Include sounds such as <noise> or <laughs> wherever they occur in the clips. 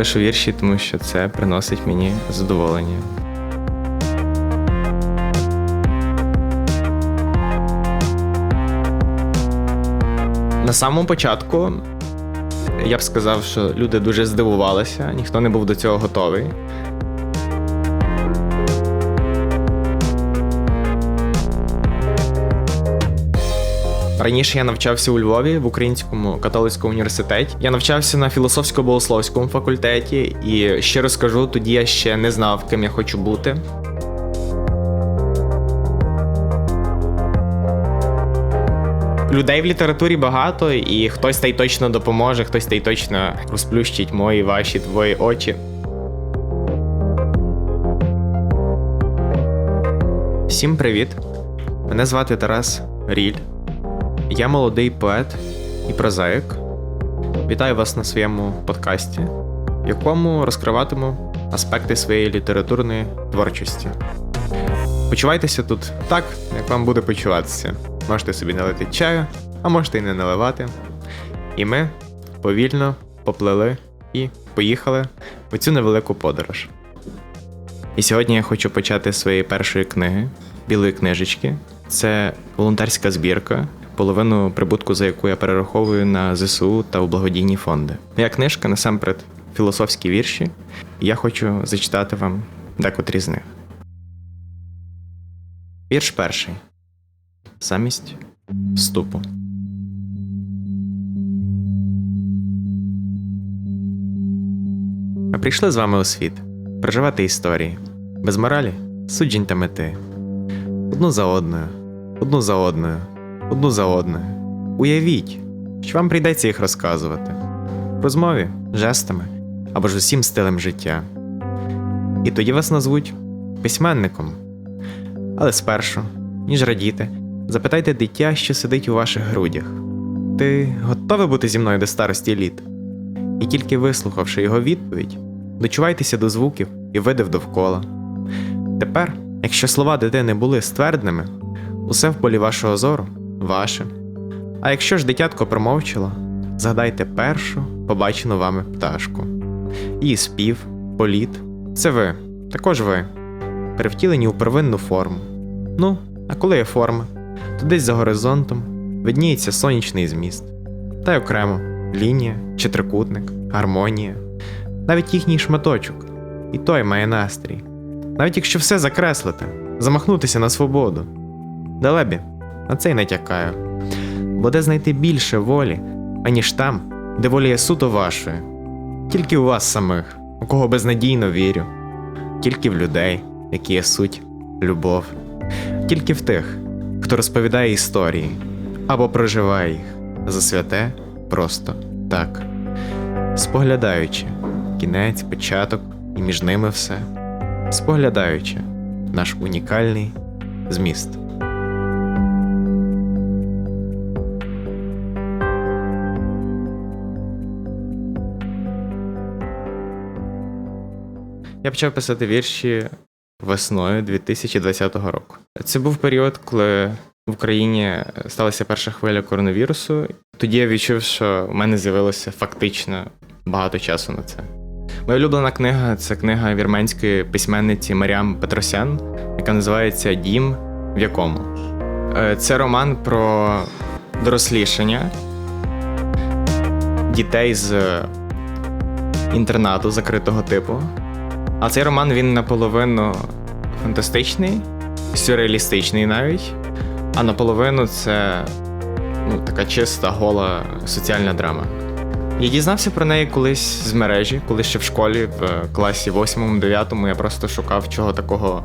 пишу вірші, тому що це приносить мені задоволення. На самому початку я б сказав, що люди дуже здивувалися, ніхто не був до цього готовий. Раніше я навчався у Львові в Українському католицькому університеті. Я навчався на філософсько-богословському факультеті, і щиро скажу, тоді я ще не знав, ким я хочу бути. Людей в літературі багато, і хтось та й точно допоможе, хтось та й точно розплющить мої, ваші, твої очі. Всім привіт! Мене звати Тарас Ріль. Я молодий поет і прозаїк. Вітаю вас на своєму подкасті, в якому розкриватиму аспекти своєї літературної творчості. Почувайтеся тут так, як вам буде почуватися. Можете собі налити чаю, а можете і не наливати. І ми повільно поплили і поїхали в цю невелику подорож. І сьогодні я хочу почати з своєї першої книги білої книжечки. Це волонтерська збірка, половину прибутку, за яку я перераховую на ЗСУ та у благодійні фонди. Моя книжка насамперед філософські вірші, я хочу зачитати вам декотрі з них. Вірш перший. Замість вступу. Ми прийшли з вами у світ проживати історії, без моралі, суджень та мети. Одну за одною, одну за одною, одну за одною. Уявіть, що вам прийдеться їх розказувати в розмові, жестами або ж усім стилем життя. І тоді вас назвуть письменником. Але спершу, ніж радіти, запитайте дитя, що сидить у ваших грудях. Ти готовий бути зі мною до старості літ? І тільки вислухавши його відповідь, дочувайтеся до звуків і видив довкола. Тепер, якщо слова дитини були ствердними, усе в полі вашого зору ваше. А якщо ж дитятко промовчало, згадайте першу побачену вами пташку. Її спів, політ це ви, також ви, перевтілені у первинну форму. Ну, а коли є форма, то десь за горизонтом видніється сонячний зміст, та й окремо лінія чи трикутник, гармонія, навіть їхній шматочок, і той має настрій. Навіть якщо все закреслити, замахнутися на свободу. Далебі, на це й натякаю. Бо де знайти більше волі, аніж там, де воля є суто вашою, тільки у вас самих, у кого безнадійно вірю, тільки в людей, які є суть любов, тільки в тих, хто розповідає історії або проживає їх за святе просто так, споглядаючи кінець, початок і між ними все, споглядаючи наш унікальний зміст. Я почав писати вірші весною 2020 року. Це був період, коли в Україні сталася перша хвиля коронавірусу. Тоді я відчув, що в мене з'явилося фактично багато часу на це. Моя улюблена книга це книга вірменської письменниці Маріам Петросян, яка називається Дім в якому. Е, Це роман про дорослішання дітей з інтернату закритого типу. А цей роман він наполовину фантастичний, сюрреалістичний навіть, а наполовину це ну, така чиста, гола соціальна драма. Я дізнався про неї колись з мережі, коли ще в школі, в класі 8-9 я просто шукав чого такого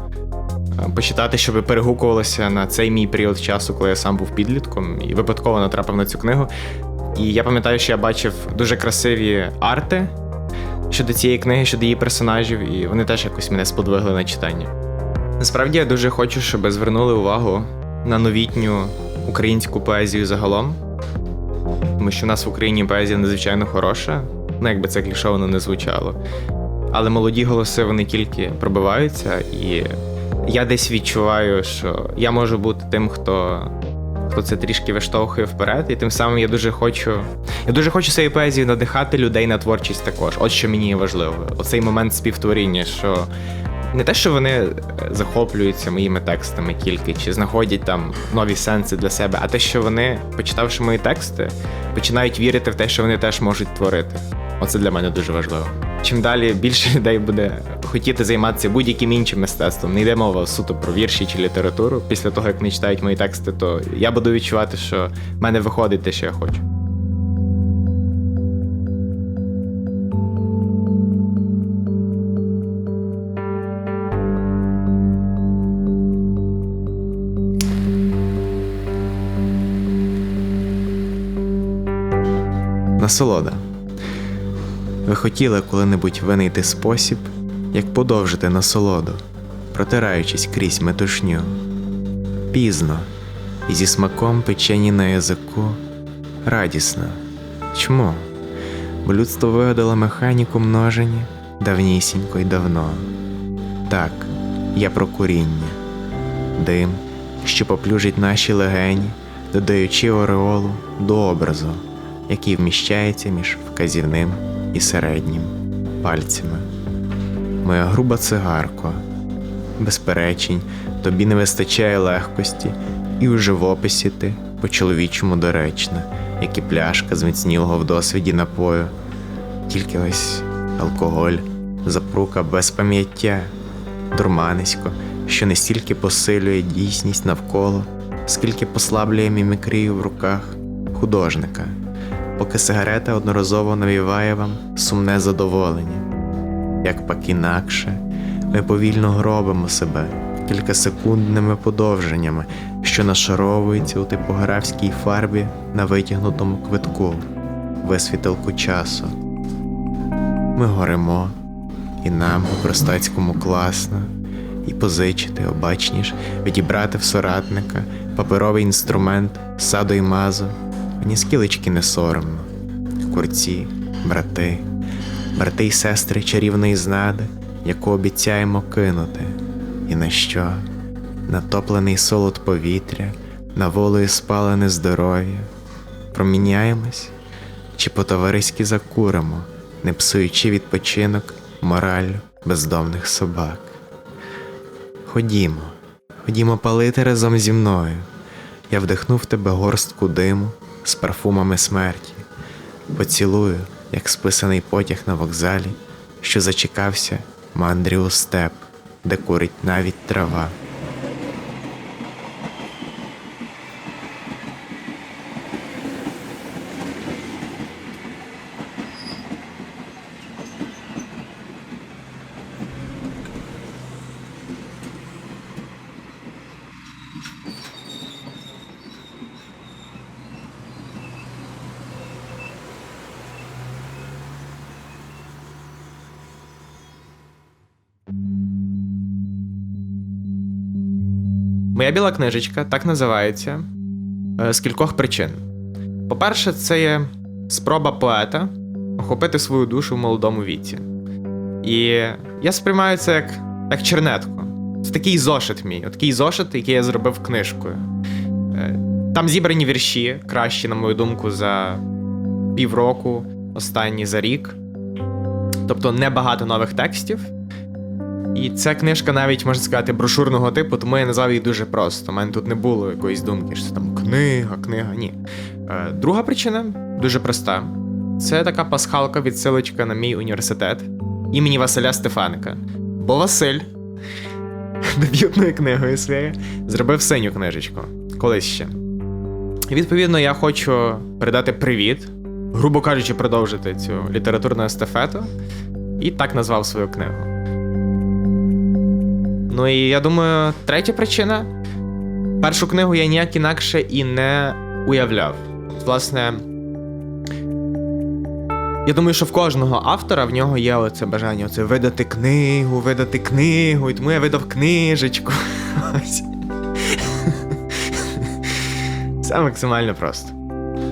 е, почитати, щоб перегукувалося на цей мій період часу, коли я сам був підлітком, і випадково натрапив на цю книгу. І я пам'ятаю, що я бачив дуже красиві арти щодо цієї книги, щодо її персонажів, і вони теж якось мене сподвигли на читання. Насправді я дуже хочу, щоб звернули увагу на новітню українську поезію загалом, тому що в нас в Україні поезія надзвичайно хороша, ну якби це клішовано не звучало. Але молоді голоси вони тільки пробиваються, і я десь відчуваю, що я можу бути тим, хто хто це трішки виштовхує вперед, і тим самим я дуже хочу. Я дуже хочу своєю поезією надихати людей на творчість також. От що мені важливо. Оцей момент співтворіння, що не те, що вони е, захоплюються моїми текстами тільки, чи знаходять там нові сенси для себе, а те, що вони, почитавши мої тексти, починають вірити в те, що вони теж можуть творити. Оце для мене дуже важливо. Чим далі більше людей буде хотіти займатися будь-яким іншим мистецтвом, не йде мова суто про вірші чи літературу. Після того, як вони читають мої тексти, то я буду відчувати, що в мене виходить те, що я хочу. Насолода. Ви хотіли коли-небудь винайти спосіб, як подовжити насолоду, протираючись крізь метушню. Пізно, і зі смаком печені на язику, радісно. Чому? Бо людство вигадало механіку множення давнісінько й давно. Так, я про куріння, дим, що поплюжить наші легені, додаючи ореолу до образу, який вміщається між вказівним і середнім пальцями. Моя груба цигарко, без перечень, тобі не вистачає легкості, і у живописі ти по-чоловічому доречна, як і пляшка зміцнілого в досвіді напою. Тільки ось алкоголь, запрука без пам'яття, дурманисько, що не стільки посилює дійсність навколо, скільки послаблює мімікрію в руках художника, поки сигарета одноразово навіває вам сумне задоволення. Як пак інакше, ми повільно гробимо себе кількасекундними подовженнями, що нашаровуються у типографській фарбі на витягнутому квитку, висвітилку часу. Ми горимо, і нам по простацькому класно, і позичити, обачніш, відібрати в соратника паперовий інструмент саду й мазу, ані скілечки не соромно. Курці, брати, брати й сестри чарівної знади, яку обіцяємо кинути, і на що? Натоплений солод повітря, на волею спалене здоров'я, проміняємось чи по-товариськи закуримо, не псуючи відпочинок моралю бездомних собак. Ходімо, ходімо палити разом зі мною. Я вдихнув тебе горстку диму з парфумами смерті, поцілую, як списаний потяг на вокзалі, що зачекався мандрі у степ, де курить навіть трава. Моя біла книжечка так називається е, з кількох причин. По-перше, це є спроба поета охопити свою душу в молодому віці. І я сприймаю це як, як чернетку. Це такий зошит мій, такий зошит, який я зробив книжкою. Е, Там зібрані вірші, кращі, на мою думку, за півроку, останні за рік. Тобто небагато нових текстів. І ця книжка навіть можна сказати брошурного типу, тому я назвав її дуже просто. У мене тут не було якоїсь думки, що це там книга, книга. Ні. Е, друга причина дуже проста. Це така пасхалка відсилочка на мій університет імені Василя Стефаника. Бо Василь <laughs> дебютною книгою своєю зробив синю книжечку колись ще. Відповідно я хочу передати привіт, грубо кажучи, продовжити цю літературну естафету, і так назвав свою книгу. Ну і я думаю, третя причина. Першу книгу я ніяк інакше і не уявляв. Власне, я думаю, що в кожного автора в нього є оце бажання оце видати книгу, видати книгу, і тому я видав книжечку. Це максимально просто.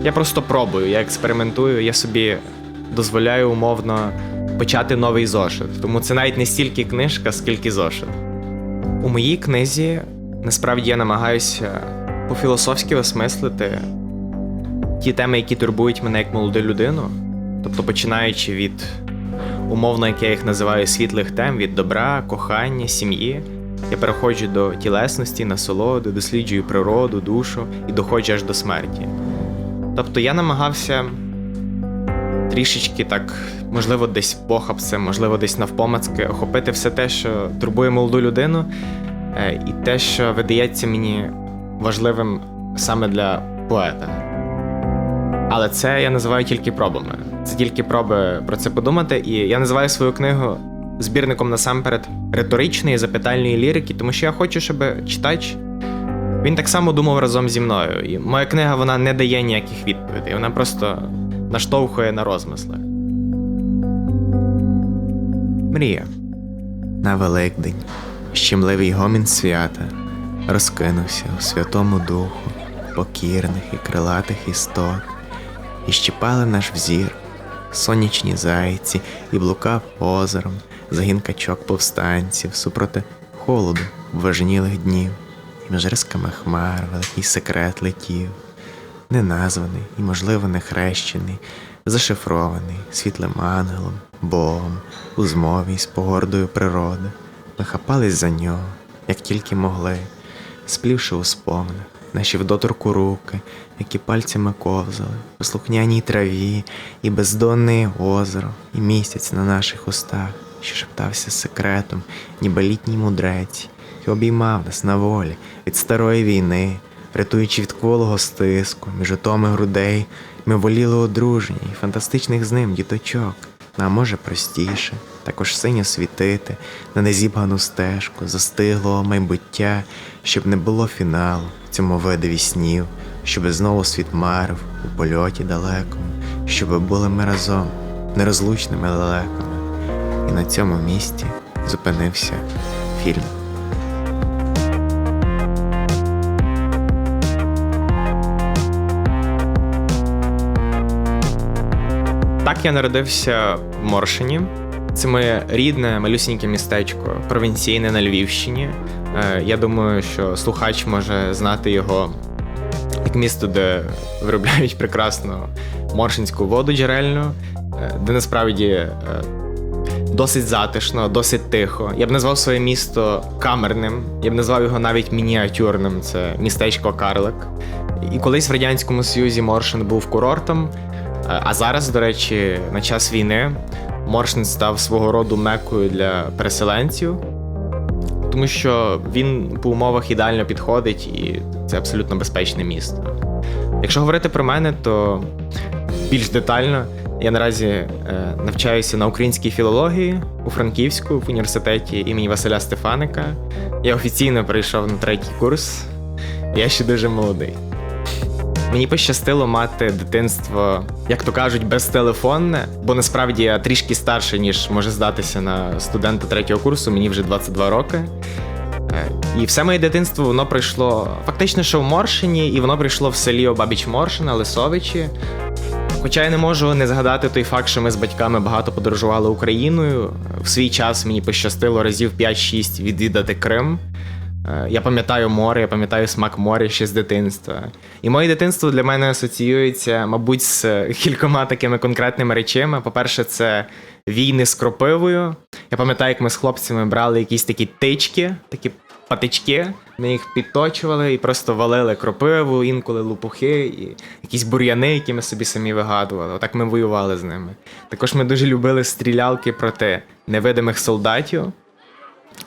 Я просто пробую, я експериментую, я собі дозволяю умовно почати новий зошит. Тому це навіть не стільки книжка, скільки зошит. У моїй книзі насправді я намагаюся по-філософськи осмислити ті теми, які турбують мене як молоду людину. Тобто починаючи від умовно, як я їх називаю, світлих тем, від добра, кохання, сім'ї. Я переходжу до тілесності, насолоди, досліджую природу, душу і доходжу аж до смерті. Тобто я намагався трішечки так, можливо, десь похапцем, можливо, десь навпомацки, охопити все те, що турбує молоду людину, е, і те, що видається мені важливим саме для поета. Але це я називаю тільки пробами. Це тільки проби про це подумати. І я називаю свою книгу збірником насамперед риторичної запитальної лірики, тому що я хочу, щоб читач він так само думав разом зі мною. І моя книга вона не дає ніяких відповідей, вона просто наштовхує на розмисли. Мрія. На Великдень щемливий гомін свята розкинувся у Святому Духу покірних і крилатих істот, і щипали наш взір, сонячні зайці, і блукав озером, загін качок повстанців супроти холоду важнілих днів, і між рисками хмар великий секрет летів, неназваний і, можливо, не хрещений, зашифрований світлим ангелом, Богом, у змові з погордою природи. Ми хапались за нього, як тільки могли, сплівши у споминах, наші в доторку руки, які пальцями ковзали, по слухняній траві, і бездонне озеро, і місяць на наших устах, що шептався секретом, ніби літній мудрець, і обіймав нас на волі від старої війни, рятуючи від кволого стиску, між отоми грудей, ми воліли одружені і фантастичних з ним діточок. А може простіше, також синьо світити на незібгану стежку, застиглого майбуття, щоб не було фіналу в цьому видиві снів, щоби знову світ марив у польоті далекому, щоби були ми разом, нерозлучними лелеками. І на цьому місці зупинився фільм. Я народився в Моршині. Це моє рідне малюсіньке містечко, провінційне на Львівщині. Е, Я думаю, що слухач може знати його як місто, де виробляють прекрасну моршинську воду джерельну, е, де насправді е, досить затишно, досить тихо. Я б назвав своє місто камерним, я б назвав його навіть мініатюрним. Це містечко Карлик. І колись в Радянському Союзі Моршин був курортом. А зараз, до речі, на час війни Моршин став свого роду мекою для переселенців, тому що він по умовах ідеально підходить і це абсолютно безпечне місто. Якщо говорити про мене, то більш детально я наразі е, навчаюся на українській філології у Франківську в університеті імені Василя Стефаника. Я офіційно перейшов на третій курс. Я ще дуже молодий. Мені пощастило мати дитинство, як то кажуть, безтелефонне, бо насправді я трішки старший, ніж може здатися на студента третього курсу, мені вже 22 роки. Е, І все моє дитинство воно пройшло фактично, що в Моршині, і воно прийшло в селі Обабіч Моршина, Лисовичі. Хоча я не можу не згадати той факт, що ми з батьками багато подорожували Україною. В свій час мені пощастило разів 5-6 відвідати Крим. Е, Я пам'ятаю море, я пам'ятаю смак моря ще з дитинства. І моє дитинство для мене асоціюється, мабуть, з кількома такими конкретними речами. По-перше, це війни з кропивою. Я пам'ятаю, як ми з хлопцями брали якісь такі тички, такі патички. Ми їх підточували і просто валили кропиву, інколи лупухи, і якісь бур'яни, які ми собі самі вигадували. Отак ми воювали з ними. Також ми дуже любили стрілялки проти невидимих солдатів.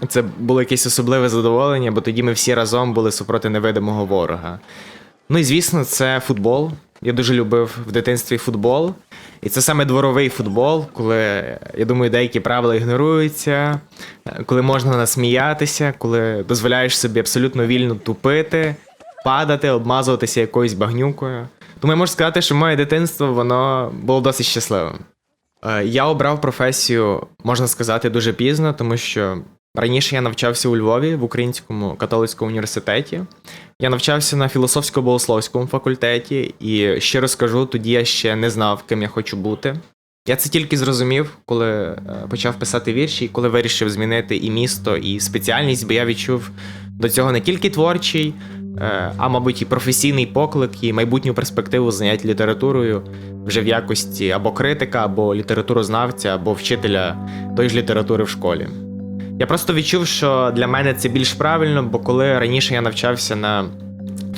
Це було якесь особливе задоволення, бо тоді ми всі разом були супроти невидимого ворога. Ну і звісно, це футбол. Я дуже любив в дитинстві футбол. І це саме дворовий футбол, коли, я думаю, деякі правила ігноруються, коли можна насміятися, коли дозволяєш собі абсолютно вільно тупити, падати, обмазуватися якоюсь багнюкою. Тому я можу сказати, що моє дитинство воно було досить щасливим. Е, Я обрав професію, можна сказати, дуже пізно, тому що раніше я навчався у Львові в Українському католицькому університеті. Я навчався на філософсько-богословському факультеті, і щиро скажу, тоді я ще не знав, ким я хочу бути. Я це тільки зрозумів, коли е, почав писати вірші, і коли вирішив змінити і місто, і спеціальність, бо я відчув до цього не тільки творчий, е, а мабуть, і професійний поклик, і майбутню перспективу занять літературою вже в якості або критика, або літературознавця, або вчителя тої ж літератури в школі. Я просто відчув, що для мене це більш правильно, бо коли раніше я навчався на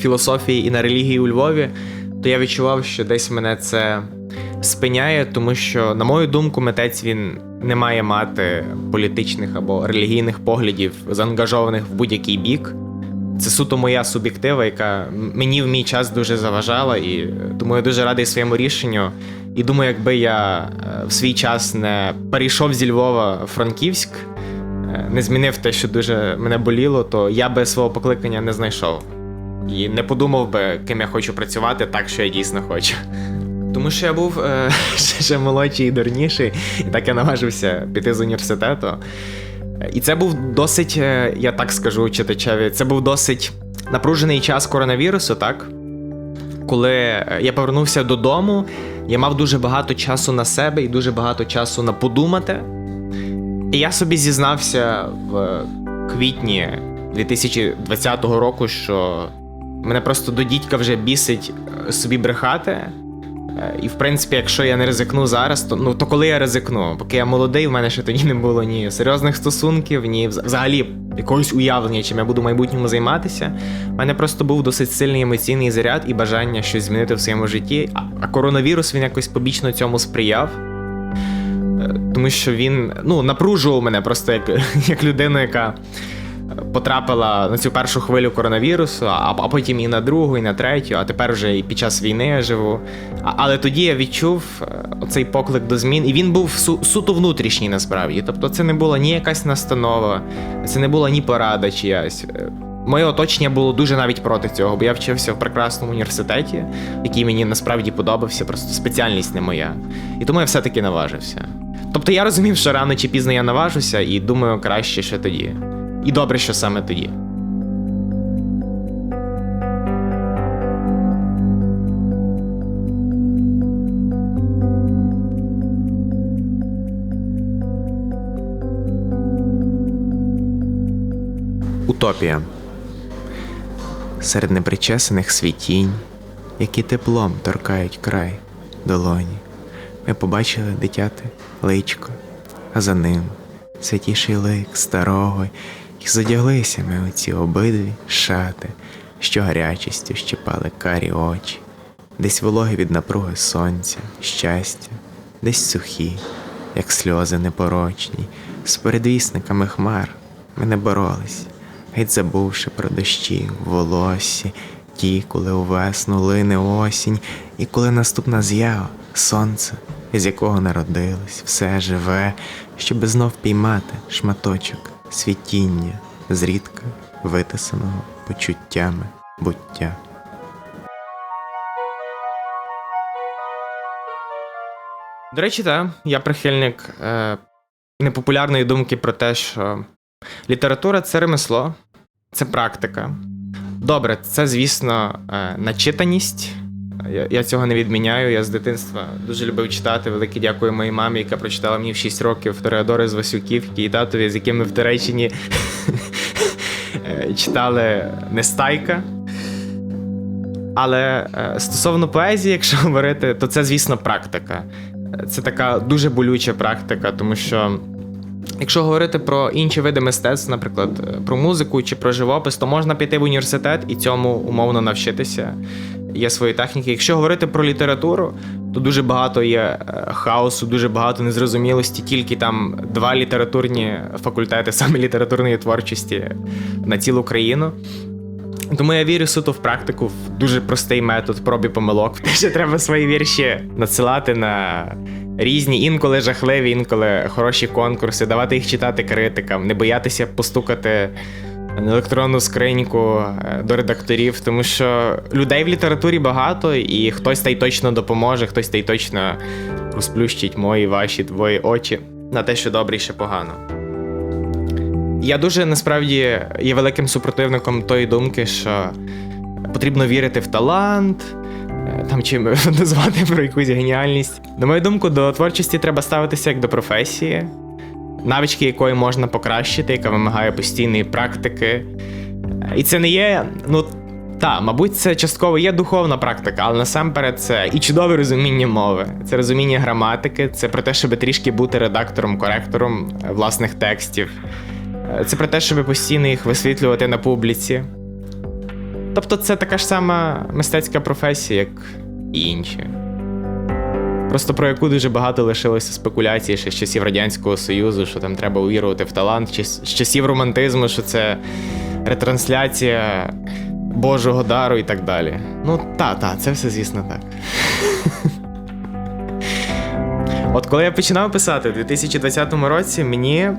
філософії і на релігії у Львові, то я відчував, що десь мене це спиняє, тому що, на мою думку, митець він не має мати політичних або релігійних поглядів, заангажованих в будь-який бік. Це суто моя суб'єктива, яка мені в мій час дуже заважала, і е, тому я дуже радий своєму рішенню. І думаю, якби я е, в свій час не перейшов зі Львова в Франківськ, не змінив те, що дуже мене боліло, то я би свого покликання не знайшов. І не подумав би, ким я хочу працювати, так що я дійсно хочу. Тому що я був е, <laughs> ще, молодший і дурніший, і так я наважився піти з університету. Е, І це був досить, е, я так скажу читачеві, це був досить напружений час коронавірусу, так? Коли е, я повернувся додому, я мав дуже багато часу на себе і дуже багато часу на подумати. Я собі зізнався в квітні 2020 року, що мене просто до дідька вже бісить е, собі брехати. Е, І в принципі, якщо я не ризикну зараз, то ну то коли я ризикну? Поки я молодий, в мене ще тоді не було ні серйозних стосунків, ні вз- взагалі якогось уявлення, чим я буду в майбутньому займатися. У мене просто був досить сильний емоційний заряд і бажання щось змінити в своєму житті. А коронавірус він якось побічно цьому сприяв. Е, Тому що він ну, напружував мене просто як, <laughs> як людину, яка потрапила на цю першу хвилю коронавірусу, а, а потім і на другу, і на третю, а тепер вже і під час війни я живу. А, але тоді я відчув е, оцей поклик до змін, і він був су, суто внутрішній насправді. Тобто це не була ні якась настанова, це не була ні порада чиясь. Е, Моє оточення було дуже навіть проти цього, бо я вчився в прекрасному університеті, який мені насправді подобався, просто спеціальність не моя. І тому я все-таки наважився. Тобто я розумів, що рано чи пізно я наважуся, і думаю, краще ще тоді. І добре, що саме тоді. Утопія. Серед непричесаних світінь, які теплом торкають край долоні, ми побачили дитяти личко, а за ним святіший лик старого, і задяглися ми у ці обидві шати, що гарячістю щипали карі очі, десь вологи від напруги сонця, щастя, десь сухі, як сльози непорочні, з передвісниками хмар ми не боролись, геть забувши про дощі в волоссі, ті, коли у весну лине осінь, і коли наступна з'ява сонце, з якого народилось все живе, щоби знов піймати шматочок світіння, зрідка витисаного почуттями буття. До речі, так, я прихильник е, непопулярної думки про те, що література це ремесло, це практика. Добре, це, звісно, е, начитаність. Я, цього не відміняю. Я з дитинства дуже любив читати. Велике дякую моїй мамі, яка прочитала мені в 6 років Тореадори з Васюківки і татові, з якими в Туреччині е, <laughs> читали Нестайка. Але е, стосовно поезії, якщо говорити, то це, звісно, практика. Це така дуже болюча практика, тому що. Якщо говорити про інші види мистецтв, наприклад, е, про музику чи про живопис, то можна піти в університет і цьому умовно навчитися. Є свої техніки. Якщо говорити про літературу, то дуже багато є е, хаосу, дуже багато незрозумілості. Тільки там два літературні факультети, <laughs> саме літературної творчості на цілу країну. Тому я вірю суто в практику, в дуже простий метод проб помилок. <laughs> Те, що треба свої вірші надсилати на різні, інколи жахливі, інколи хороші конкурси, давати їх читати критикам, не боятися постукати на електронну скриньку е, до редакторів, тому що людей в літературі багато, і хтось та й точно допоможе, хтось та й точно розплющить мої, ваші, твої очі на те, що добре і ще погано. Я дуже насправді є великим супротивником тої думки, що потрібно вірити в талант, там чи <laughs> назвати про якусь геніальність. На мою думку, до творчості треба ставитися як до професії, навички якої можна покращити, яка вимагає постійної практики. І це не є, ну, Та, мабуть, це частково є духовна практика, але насамперед це і чудове розуміння мови, це розуміння граматики, це про те, щоб трішки бути редактором-коректором е, власних текстів. Це про те, щоб постійно їх висвітлювати на публіці. Тобто це така ж сама мистецька професія, як і інші. Просто про яку дуже багато лишилося спекуляцій ще з часів Радянського Союзу, що там треба увірувати в талант, чи з часів романтизму, що це ретрансляція Божого дару і так далі. Ну, та, та, це все, звісно, так. <laughs> От коли я починав писати у 2020 році, мені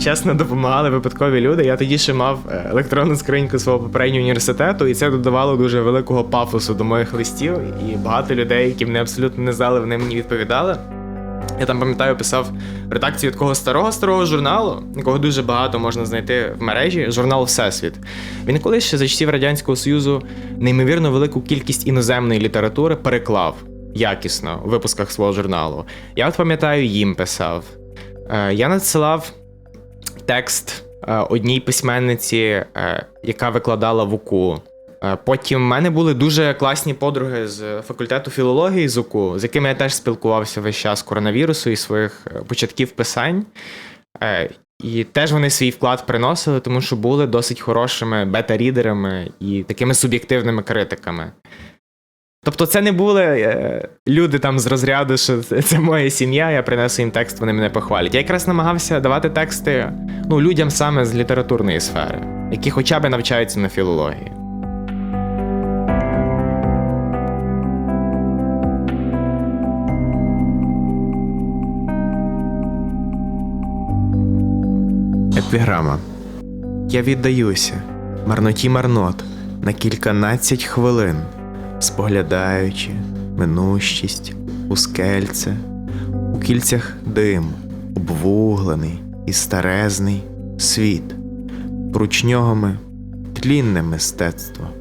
чесно допомагали випадкові люди. Я тоді ще мав е, електронну скриньку свого попереднього університету, і це додавало дуже великого пафосу до моїх листів. І багато людей, які мене абсолютно не знали, вони мені відповідали. Я там пам'ятаю, писав редакцію такого старого старого журналу, якого дуже багато можна знайти в мережі. Журнал Всесвіт. Він колись ще за часів Радянського Союзу неймовірно велику кількість іноземної літератури переклав якісно у випусках свого журналу. Я от пам'ятаю, їм писав. Е, Я надсилав текст е, одній письменниці, е, яка викладала в УКУ. Е, Потім в мене були дуже класні подруги з факультету філології з УКУ, з якими я теж спілкувався весь час коронавірусу і своїх початків писань. І теж вони свій вклад приносили, тому що були досить хорошими бета-рідерами і такими суб'єктивними критиками. Тобто, це не були е, люди там з розряду, що це моя сім'я, я принесу їм текст, вони мене похвалять. Я якраз намагався давати тексти ну, людям саме з літературної сфери, які хоча б навчаються на філології. Епіграма. Я віддаюся марноті марнот на кільканадцять хвилин, споглядаючи минущість у скельце, у кільцях дим, обвуглений і старезний світ, пручньогами тлінне мистецтво.